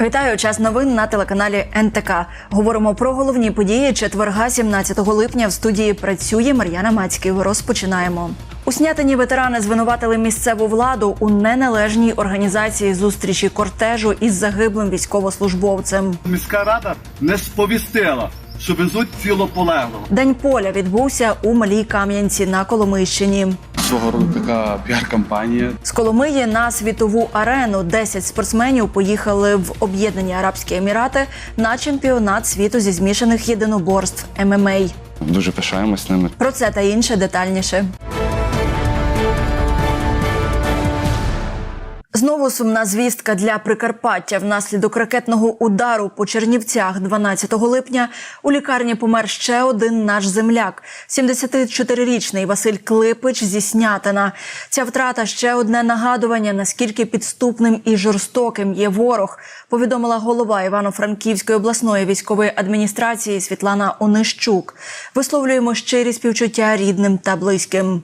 Вітаю час новин на телеканалі НТК. Говоримо про головні події четверга, 17 липня. В студії працює Мар'яна Мацьків. Розпочинаємо. У снятині ветерани звинуватили місцеву владу у неналежній організації зустрічі кортежу із загиблим військовослужбовцем. Міська рада не сповістила, що везуть цілополеглого. День поля відбувся у малій Кам'янці на Коломийщині. свого роду така піар-кампанія. З Коломиї на світову арену 10 спортсменів поїхали в Об'єднані Арабські Емірати на чемпіонат світу зі змішаних єдиноборств ММА. Дуже пишаємось ними. Про це та інше детальніше. Знову сумна звістка для Прикарпаття. Внаслідок ракетного удару по Чернівцях 12 липня у лікарні помер ще один наш земляк – 74-річний Василь Клипич зі Снятина. Ця втрата ще одне нагадування, наскільки підступним і жорстоким є ворог, повідомила голова Івано-Франківської обласної військової адміністрації Світлана Онищук. Висловлюємо щирі співчуття рідним та близьким.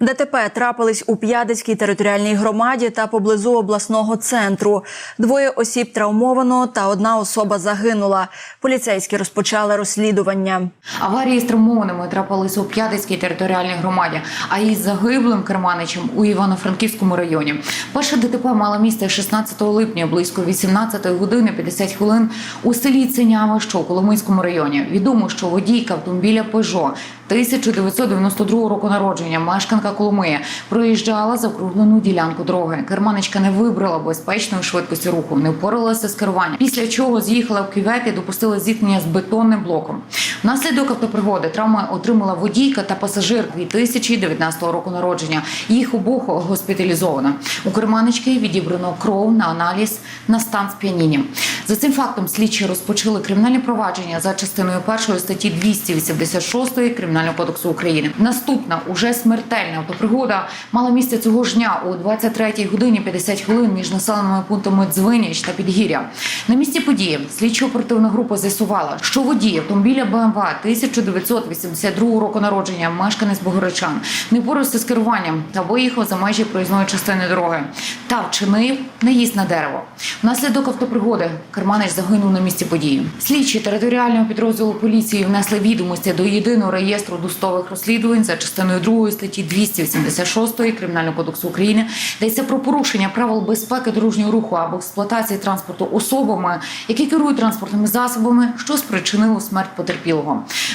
ДТП трапились у П'ядицькій територіальній громаді та поблизу обласного центру. Двоє осіб травмовано та одна особа загинула. Поліцейські розпочали розслідування. Аварії з травмованими трапилися у П'ятицькій територіальній громаді, а із загиблим керманичем у Івано-Франківському районі. Перше ДТП мало місце 16 липня близько 18 години 50 хвилин у селі Ценями, що у Коломийському районі. Відомо, що водійка автомобіля Peugeot 1992 року народження, мешканка Коломия, проїжджала закруглену ділянку дороги. Керманичка не вибрала безпечної швидкості руху, не впоралася з керуванням. Після чого з'їхала в кювет і допустила зіткнення з бетонним блоком. Внаслідок автопригоди травми отримала водійка та пасажир 2019 року народження. Їх обох госпіталізовано. У керманички відібрано кров на аналіз на стан сп'яніння. За цим фактом слідчі розпочали кримінальне провадження за частиною першої статті 286 Кримінального кодексу України. Наступна уже смертельна автопригода мала місце цього ж дня о 23 годині 50 хвилин між населеними пунктами Дзвиніч та Підгір'я. На місці події слідчо-оперативна група з'ясувала, що водій автомобіля БМВ 1982 року народження, мешканець Богородчан, не впорався з керуванням та виїхав за межі проїзної частини дороги та вчинив наїзд на дерево. Внаслідок автопригоди Керманич загинув на місці події. Слідчі територіального підрозділу поліції внесли відомості до єдиного реєстру досудових розслідувань за частиною 2 статті 286 Кримінального кодексу України, йдеться про порушення правил безпеки дорожнього руху або експлуатації транспорту особами, які керують транспортними засобами, що спричинило смерть потерпілого.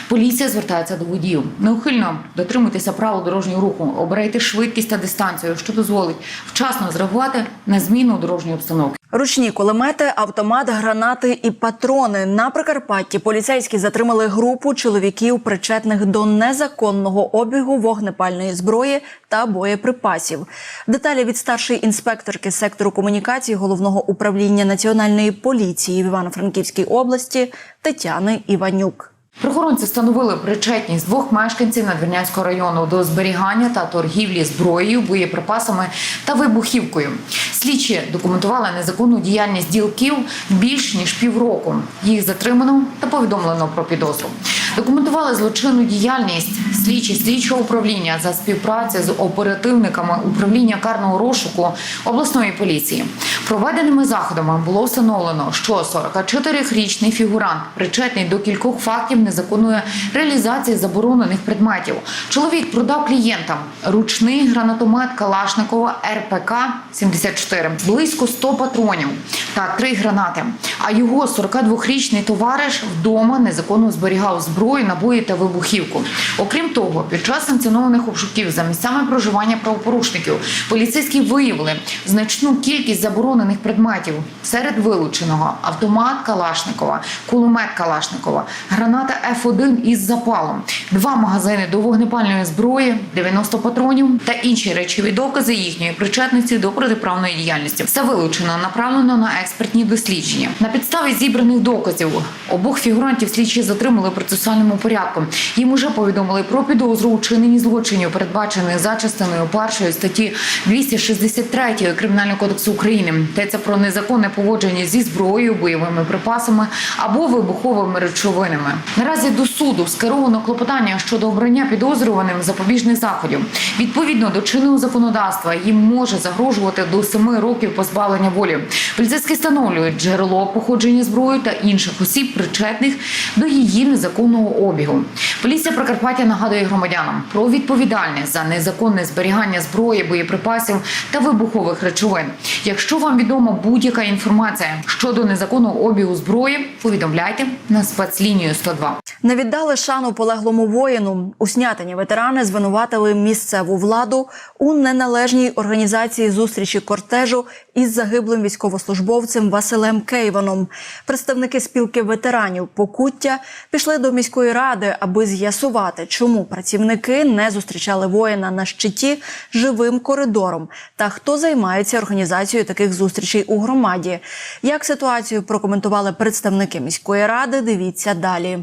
Поліція звертається до водіїв. Неухильно дотримуйтеся правил дорожнього руху, обирайте швидкість та дистанцію, що дозволить вчасно зреагувати на зміну дорожньої обстановки. Ручні кулемети, автомат, гранати і патрони. На Прикарпатті поліцейські затримали групу чоловіків, причетних до незаконного обігу вогнепальної зброї та боєприпасів. Деталі від старшої інспекторки сектору комунікації головного управління національної поліції в Івано-Франківській області Тетяни Іванюк. Правоохоронці встановили причетність двох мешканців Надвірнянського району до зберігання та торгівлі зброєю, боєприпасами та вибухівкою. Слідчі документували незаконну діяльність ділків більш ніж півроку. Їх затримано та повідомлено про підозру. Документували злочинну діяльність слідчі слідчого управління за співпраці з оперативниками управління карного розшуку обласної поліції. Проведеними заходами було встановлено, що 44-річний фігурант причетний до кількох фактів незаконної реалізації заборонених предметів. Чоловік продав клієнтам ручний гранатомет Калашникова РПК 74 близько 100 патронів та 3 гранати. А його 42-річний товариш вдома незаконно зберігав зброю, набої та вибухівку. Окрім того, під час санкціонованих обшуків за місцями проживання правопорушників поліцейські виявили значну кількість заборонених предметів серед вилученого автомат Калашникова, кулемет Калашникова, граната Ф1 із запалом, два магазини до вогнепальної зброї, 90 патронів та інші речові докази їхньої причетності до протиправної діяльності. Все вилучено, направлено на експертні дослідження. На підставі зібраних доказів обох фігурантів слідчі затримали в процесуальному порядку. Їм уже повідомили про підозру у чиненні злочинів, передбачених за частиною першої статті 263 Кримінального кодексу України. Йдеться про незаконне поводження зі зброєю, бойовими припасами або вибуховими речовинами. Наразі до суду скеровано клопотання щодо обрання підозрюваним запобіжних заходів. Відповідно до чинного законодавства їм може загрожувати до 7 років позбавлення волі. Поліцейські встановлюють джерело походження зброї та інших осіб, причетних до її незаконного обігу. Поліція Прикарпаття нагадує громадянам про відповідальність за незаконне зберігання зброї, боєприпасів та вибухових речовин. Якщо вам відома будь-яка інформація щодо незаконного обігу зброї, повідомляйте на спецлінію 102. Не віддали шану полеглому воїну. У снятині ветерани звинуватили місцеву владу у неналежній організації зустрічі кортежу із загиблим військовослужбовцем Василем Кейваном. Представники спілки ветеранів Покуття пішли до міської ради, аби з'ясувати, чому працівники не зустрічали воїна на щиті живим коридором та хто займається організацією таких зустрічей у громаді. Як ситуацію прокоментували представники міської ради, дивіться далі.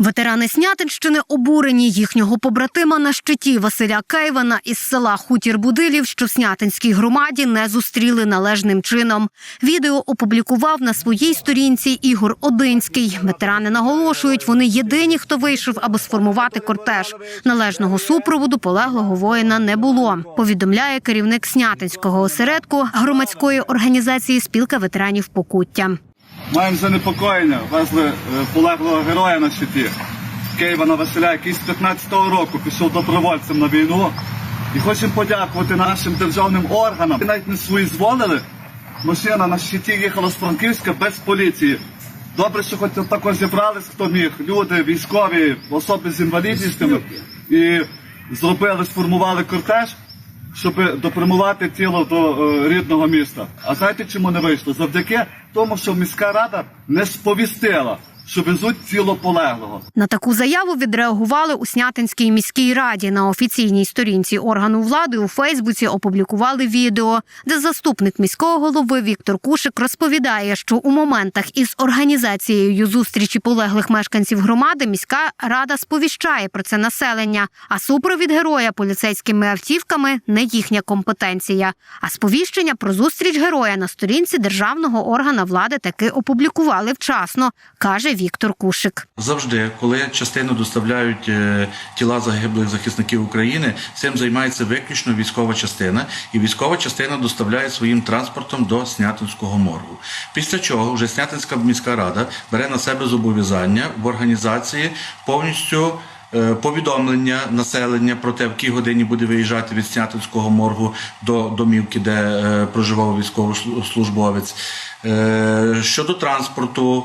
Ветерани Снятинщини обурені їхнього побратима на щиті Василя Кейвана із села Хутір Будилів, що в Снятинській громаді не зустріли належним чином. Відео опублікував на своїй сторінці Ігор Одинський. Ветерани наголошують, вони єдині, хто вийшов, аби сформувати кортеж. Належного супроводу полеглого воїна не було. Повідомляє керівник Снятинського осередку громадської організації Спілка ветеранів Покуття. Маємо занепокоєння, везли е, полеглого героя на щиті Києва на Василя, який з 15-го року пішов добровольцем на війну. І хочемо подякувати нашим державним органам. Навіть не свої зволили. Машина на щиті їхала з Франківська без поліції. Добре, що хоч також зібрались, хто міг. Люди, військові, особи з інвалідністю. І зробили, сформували кортеж, щоб допрямувати тіло до е, рідного міста. А знаєте, чому не вийшло? Завдяки тому, що міська рада не сповістила, що везуть тіло полеглого. На таку заяву відреагували у Снятинській міській раді. На офіційній сторінці органу влади у Фейсбуці опублікували відео, де заступник міського голови Віктор Кушик розповідає, що у моментах із організацією зустрічі полеглих мешканців громади міська рада сповіщає про це населення. А супровід героя поліцейськими автівками не їхня компетенція. А сповіщення про зустріч героя на сторінці державного органа влади таки опублікували вчасно, каже Віктор Кушик. Завжди, коли частину доставляють е, тіла загиблих захисників України, цим займається виключно військова частина, і військова частина доставляє своїм транспортом до Снятинського моргу. Після чого вже Снятинська міська рада бере на себе зобов'язання в організації повністю. е, Повідомлення населення про те, в якій годині буде виїжджати від Снятинського моргу до домівки, де е, проживав військовослужбовець. Е, Щодо транспорту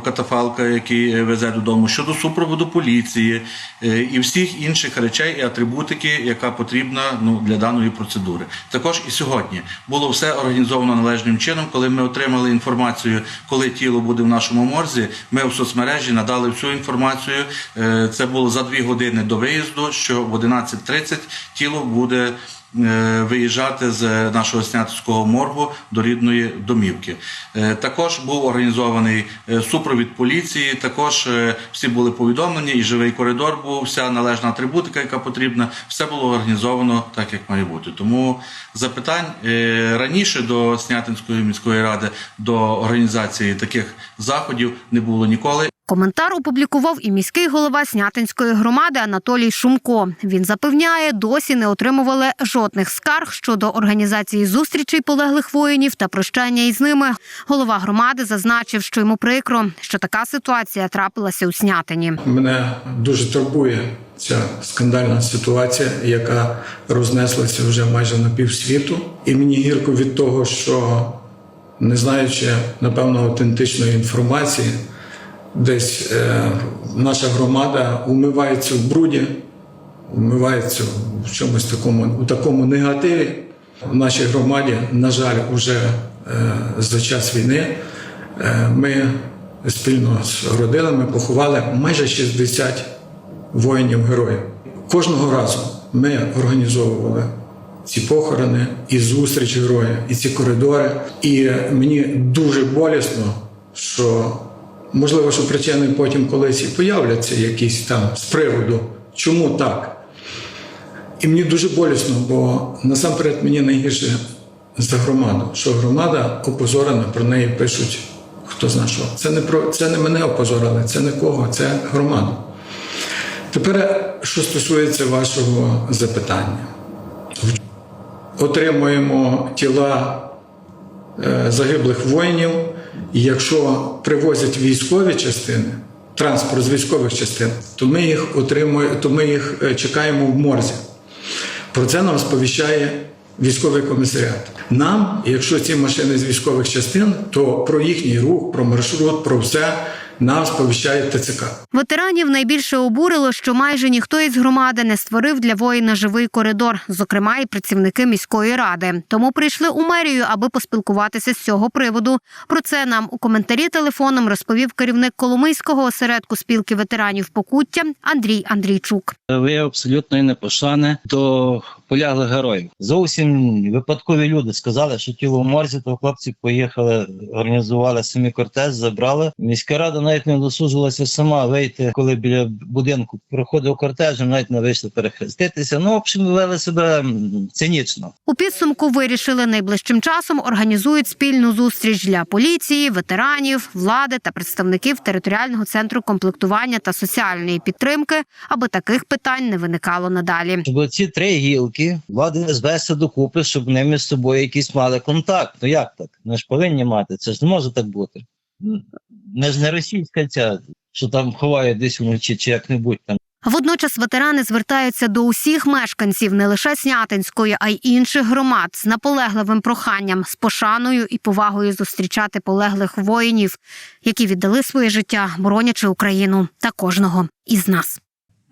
е, катафалка, який везе додому, щодо супроводу поліції е, і всіх інших речей і атрибутики, яка потрібна ну, для даної процедури. Також і сьогодні було все організовано належним чином. Коли ми отримали інформацію, коли тіло буде в нашому морзі, ми в соцмережі надали всю інформацію. Е, Це було за дві години до виїзду, що в 11.30 тіло буде е, виїжджати з нашого снятського моргу до рідної домівки. Е, Також був організований е, супровід поліції. Також е, всі були повідомлені, і живий коридор був, вся належна атрибутика, яка потрібна, все було організовано так, як має бути. Тому запитань е, раніше до Снятинської міської ради до організації таких заходів не було ніколи. Коментар опублікував і міський голова Снятинської громади Анатолій Шумко. Він запевняє, досі не отримували жодних скарг щодо організації зустрічей полеглих воїнів та прощання із ними. Голова громади зазначив, що йому прикро, що така ситуація трапилася у Снятині. Мене дуже турбує ця скандальна ситуація, яка рознеслася вже майже на півсвіту. І мені гірко від того, що не знаючи напевно автентичної інформації, десь е, наша громада умивається в бруді, умивається в чомусь такому, у такому негативі. В нашій громаді, на жаль, уже е, за час війни е, ми спільно з родинами поховали майже 60 воїнів-героїв. Кожного разу ми організовували ці похорони, і зустріч героя, і ці коридори. І мені дуже болісно, що можливо, що причини потім колись і появляться якісь там з приводу, чому так? І мені дуже болісно, бо насамперед мені найгірше за громаду, що громада опозорена, про неї пишуть хто зна що. Це не про це не мене опозорили, це не кого, це громаду. Тепер, що стосується вашого запитання, отримуємо тіла е, загиблих воїнів, і якщо привозять військові частини, транспорт з військових частин, то ми їх отримуємо, то ми їх е, чекаємо в морзі. Про це нам сповіщає військовий комісаріат. Нам, якщо ці машини з військових частин, то про їхній рух, про маршрут, про все нам сповіщає ТЦК. Ветеранів найбільше обурило, що майже ніхто із громади не створив для воїна живий коридор, зокрема і працівники міської ради. Тому прийшли у мерію, аби поспілкуватися з цього приводу. Про це нам у коментарі телефоном розповів керівник Коломийського осередку спілки ветеранів Покуття Андрій Андрійчук. виявив абсолютної непошани до поляглих героїв. Зовсім випадкові люди сказали, що тіло в морзі, то хлопці поїхали, організували самі кортеж, забрали. Міська рада навіть не досужилася сама вийти, коли біля будинку проходив кортеж, навіть не вийшли перехреститися. Ну, в общем, вели себе цинічно. У підсумку вирішили найближчим часом організують спільну зустріч для поліції, ветеранів, влади та представників територіального центру комплектування та соціальної підтримки, аби таких питань не виникало надалі. Щоб ці три гілки влади звести докупи, щоб вони між собою якісь мали контакт. Ну як так? Ми ж повинні мати. Це ж не може так бути. Не ж не російська ця, що там ховає десь вночі чи як-небудь там. Водночас ветерани звертаються до усіх мешканців не лише Снятинської, а й інших громад з наполегливим проханням, з пошаною і повагою зустрічати полеглих воїнів, які віддали своє життя, боронячи Україну та кожного із нас.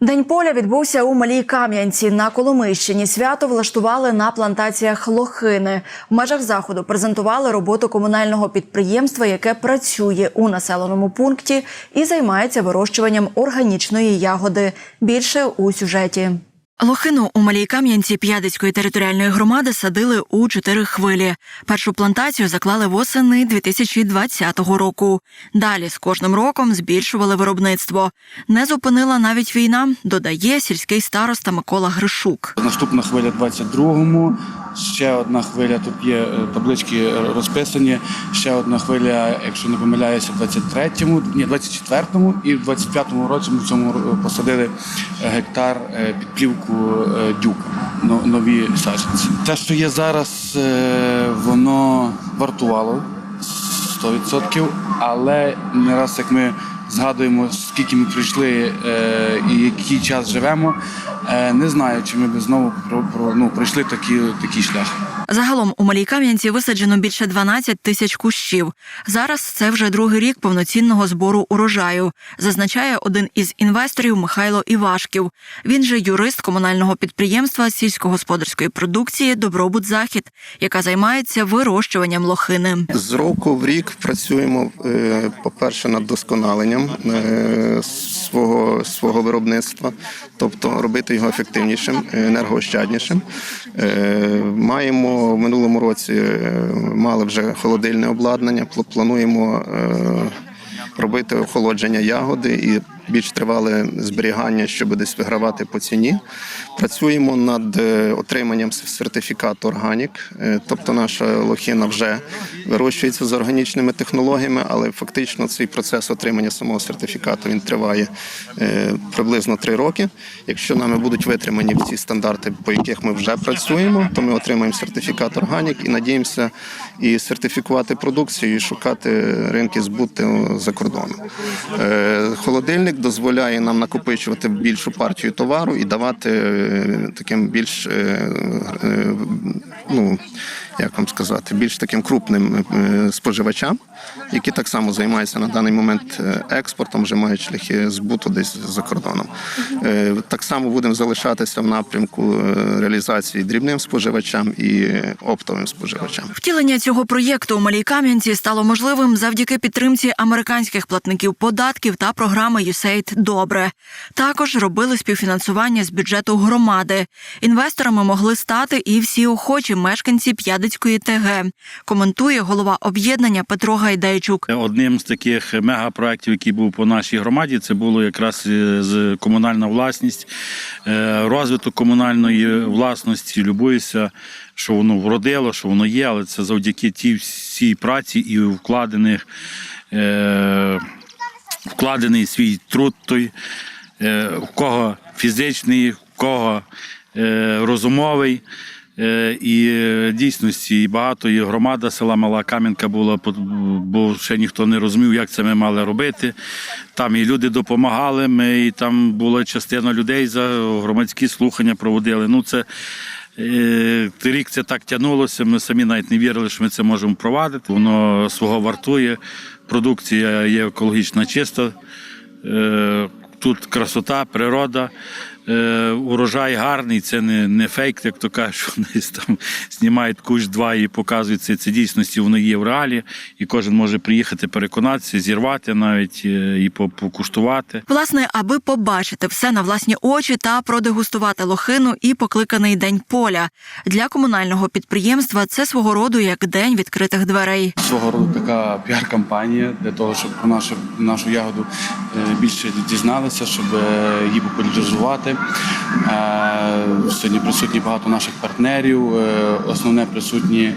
День поля відбувся у Малій Кам'янці на Коломийщині. Свято влаштували на плантаціях лохини. В межах заходу презентували роботу комунального підприємства, яке працює у населеному пункті і займається вирощуванням органічної ягоди. Більше у сюжеті. Лохину у Малій Кам'янці П'ядицької територіальної громади садили у чотири хвилі. Першу плантацію заклали восени 2020 року. Далі з кожним роком збільшували виробництво. Не зупинила навіть війна, додає сільський староста Микола Гришук. Наступна хвиля 22-му, ще одна хвиля, тут є е, таблички розписані, ще одна хвиля, якщо не помиляюся, в 23-му, ні, 24-му і в 25-му році ми в цьому посадили е, гектар е, під плівку е, дюка, нові саджанці. Те, що є зараз, е, воно вартувало 100%, але не раз як ми згадуємо, скільки ми пройшли е, і який час живемо, не знаю, чи ми б знову ну, пройшли такий, такий шлях. Загалом у Малій Кам'янці висаджено більше 12 тисяч кущів. Зараз це вже другий рік повноцінного збору урожаю, зазначає один із інвесторів Михайло Івашків. Він же юрист комунального підприємства сільськогосподарської продукції Добробут Захід, яка займається вирощуванням лохини. З року в рік працюємо, е, по-перше, над досконаленням е, свого, свого виробництва, тобто робити його ефективнішим, енергоощаднішим. Е, Маємо в минулому році е, мали вже холодильне обладнання, пл- плануємо е, робити охолодження ягоди і більш тривале зберігання, щоб десь вигравати по ціні. Працюємо над е, отриманням сертифікату органік, Е, тобто наша лохина вже вирощується з органічними технологіями, але фактично цей процес отримання самого сертифікату він триває е, приблизно три роки. Якщо нами будуть витримані ці стандарти, по яких ми вже працюємо, то ми отримаємо сертифікат органік і надіємося і сертифікувати продукцію, і шукати ринки збуту за кордоном. Холодильник дозволяє нам накопичувати більшу партію товару і давати е, таким більш е, е, ну як вам сказати, більш таким крупним е, споживачам, які так само займаються на даний момент е, експортом, вже мають шляхи збуту десь за кордоном. Е, Так само будемо залишатися в напрямку реалізації дрібним споживачам і оптовим споживачам. Втілення цього проєкту у Малій Кам'янці стало можливим завдяки підтримці американських платників податків та програми USAID Добре. Також робили співфінансування з бюджету громади. Інвесторами могли стати і всі охочі мешканці Городицької ТГ. Коментує голова об'єднання Петро Гайдайчук. Одним з таких мегапроєктів, який був по нашій громаді, це було якраз е, комунальна власність, е, розвиток комунальної власності. Любуюся, що воно вродило, що воно є, але це завдяки тій всій праці і вкладених. е, Вкладений свій труд той, в кого фізичний, в кого розумовий. Е, І е, дійсності і багато і громада села Мала Кам'янка була, бо ще ніхто не розумів, як це ми мали робити. Там і люди допомагали. Ми і там була частина людей за громадські слухання проводили. Ну це е, рік це так тягнулося. Ми самі навіть не вірили, що ми це можемо провадити. Воно свого вартує. Продукція є екологічно чиста. Тут красота, природа, е, урожай гарний, це не, не фейк, як то кажуть, що десь там знімають кущ два і показують це. Це дійсності воно є в реалі, і кожен може приїхати, переконатися, зірвати навіть е, і по- покуштувати. Власне, аби побачити все на власні очі та продегустувати лохину і покликаний день поля для комунального підприємства. Це свого роду як день відкритих дверей. Свого роду така піар-кампанія для того, щоб про нашу, нашу ягоду е, більше дізналися, щоб її популяризувати. Сьогодні присутні багато наших партнерів, е, основне присутні е,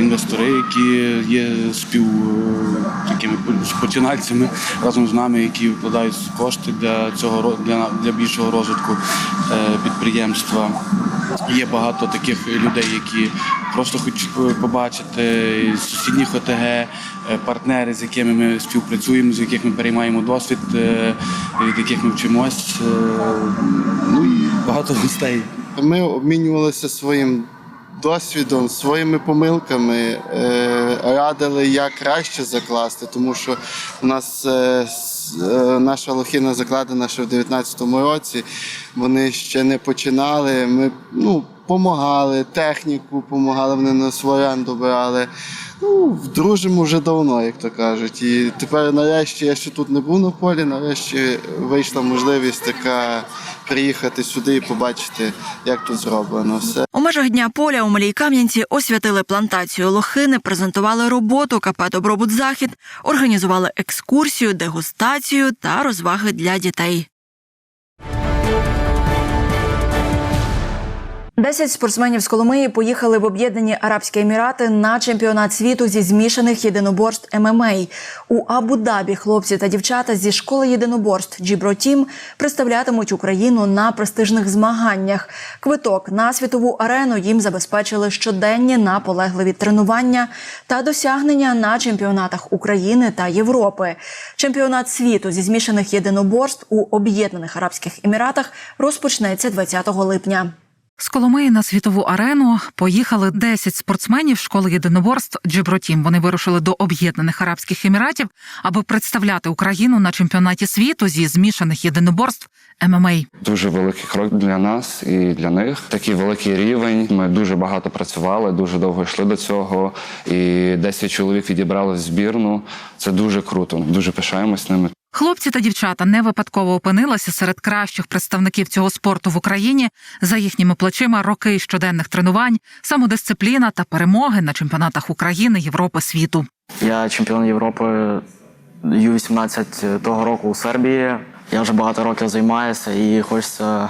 інвестори, які є спів е, такими починальцями разом з нами, які вкладають кошти для цього для, для більшого розвитку підприємства. Є багато таких людей, які просто хочуть побачити з сусідніх ОТГ, е, партнери, з якими ми співпрацюємо, з яких ми переймаємо досвід, е, від яких ми вчимось. е, Ну і багато гостей. Ми обмінювалися своїм досвідом, своїми помилками, е, радили, як краще закласти, тому що у нас е, е, наша лохина закладена ще в 19-му році. Вони ще не починали. Ми ну, помагали, техніку помагали, вони нас в оренду брали. Ну, дружимо вже давно, як то кажуть. І тепер нарешті я ще тут не був на полі, нарешті вийшла можливість така приїхати сюди і побачити, як тут зроблено все. У межах дня поля у Малій Кам'янці освятили плантацію лохини, презентували роботу КП Добробут Захід, організували екскурсію, дегустацію та розваги для дітей. Десять спортсменів з Коломиї поїхали в Об'єднані Арабські Емірати на чемпіонат світу зі змішаних єдиноборств ММА. У Абу-Дабі хлопці та дівчата зі школи єдиноборств Джібро Тім представлятимуть Україну на престижних змаганнях. Квиток на світову арену їм забезпечили щоденні наполегливі тренування та досягнення на чемпіонатах України та Європи. Чемпіонат світу зі змішаних єдиноборств у Об'єднаних Арабських Еміратах розпочнеться 20 липня. З Коломиї на світову арену поїхали 10 спортсменів школи єдиноборств Джибротім. Вони вирушили до Об'єднаних Арабських Еміратів, аби представляти Україну на чемпіонаті світу зі змішаних єдиноборств ММА. Дуже великий крок для нас і для них. Такий великий рівень. Ми дуже багато працювали, дуже довго йшли до цього. І 10 чоловік відібрали в збірну. Це дуже круто. Дуже пишаємось ними. Хлопці та дівчата не випадково опинилися серед кращих представників цього спорту в Україні. За їхніми плечима роки щоденних тренувань, самодисципліна та перемоги на чемпіонатах України, Європи, світу. Я чемпіон Європи Ю-18 того року у Сербії. Я вже багато років займаюся і хочеться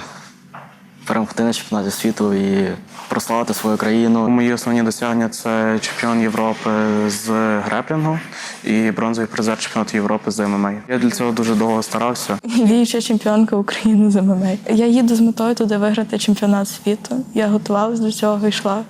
перемогти на чемпіонаті світу і прославити свою країну. Мої основні досягнення це чемпіон Європи з греплінгу і бронзовий призер чемпіонату Європи з ММА. Я для цього дуже довго старався. Діюча чемпіонка України з ММА. Я їду з метою туди виграти чемпіонат світу. Я готувалась до цього, йшла,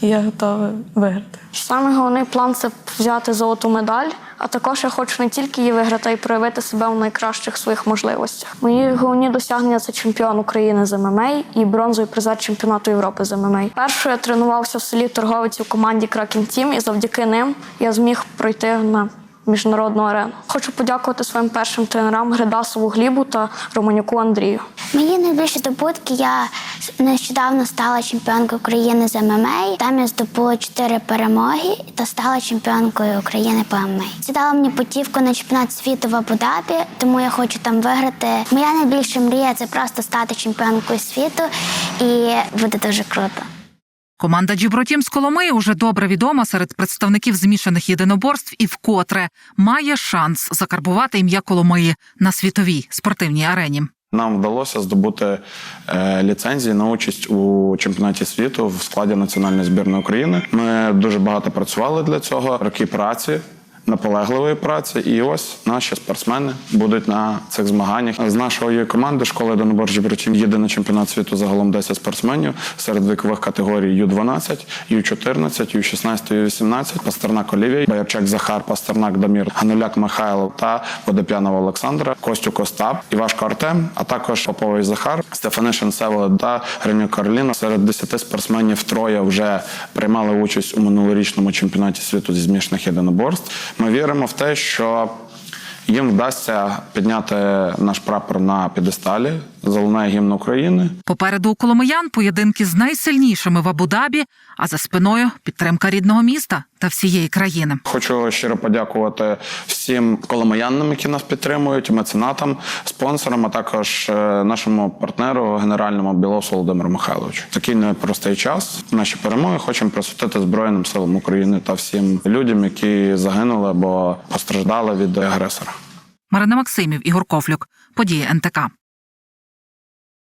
і я готова виграти. Саме головний план це взяти золоту медаль. А також я хочу не тільки її виграти, а й проявити себе в найкращих своїх можливостях. Мої головні досягнення це чемпіон України з ММА і бронзовий призер чемпіонату Європи з ММА. Першою я тренувався в селі Торговиці в команді Кракен Тім, і завдяки ним я зміг пройти на міжнародну арену. Хочу подякувати своїм першим тренерам Гридасову Глібу та Романюку Андрію. Мої найбільші здобутки я нещодавно стала чемпіонкою України з ММА. Там я здобула чотири перемоги та стала чемпіонкою України по ММА. Це дало мені путівку на чемпіонат світу в Абу-Дабі, тому я хочу там виграти. Моя найбільша мрія це просто стати чемпіонкою світу, і буде дуже круто. Команда Джібротім з Коломиї уже добре відома серед представників змішаних єдиноборств і вкотре має шанс закарбувати ім'я Коломиї на світовій спортивній арені. Нам вдалося здобути е, ліцензії на участь у чемпіонаті світу в складі національної збірної України. Ми дуже багато працювали для цього, роки праці. Наполегливої праці, і ось наші спортсмени будуть на цих змаганнях. З нашої команди школи Донбор Жібрутім їде на чемпіонат світу загалом 10 спортсменів серед вікових категорій Ю-12, Ю-14, Ю-16, Ю-18, Пастернак Олівій, Боярчак Захар, Пастернак Дамір, Гануляк Михайло та Водоп'янова Олександра, Костю Костап, Івашко Артем, а також Поповий Захар, Стефанишин Севолод та Гринюк Кароліна. Серед 10 спортсменів троє вже приймали участь у минулорічному чемпіонаті світу зі змішаних єдиноборств. Ми віримо в те, що їм вдасться підняти наш прапор на підесталі, залунає гімн України. Попереду у коломиян поєдинки з найсильнішими в Абу-Дабі, а за спиною підтримка рідного міста та всієї країни. Хочу щиро подякувати всім коломиянам, які нас підтримують, меценатам, спонсорам, а також е, нашому партнеру, генеральному Білосу Володимиру Михайловичу. Такий непростий час. Наші перемоги хочемо присвятити Збройним силам України та всім людям, які загинули або постраждали від агресора. Марина Максимів, Ігор Кофлюк. Події НТК.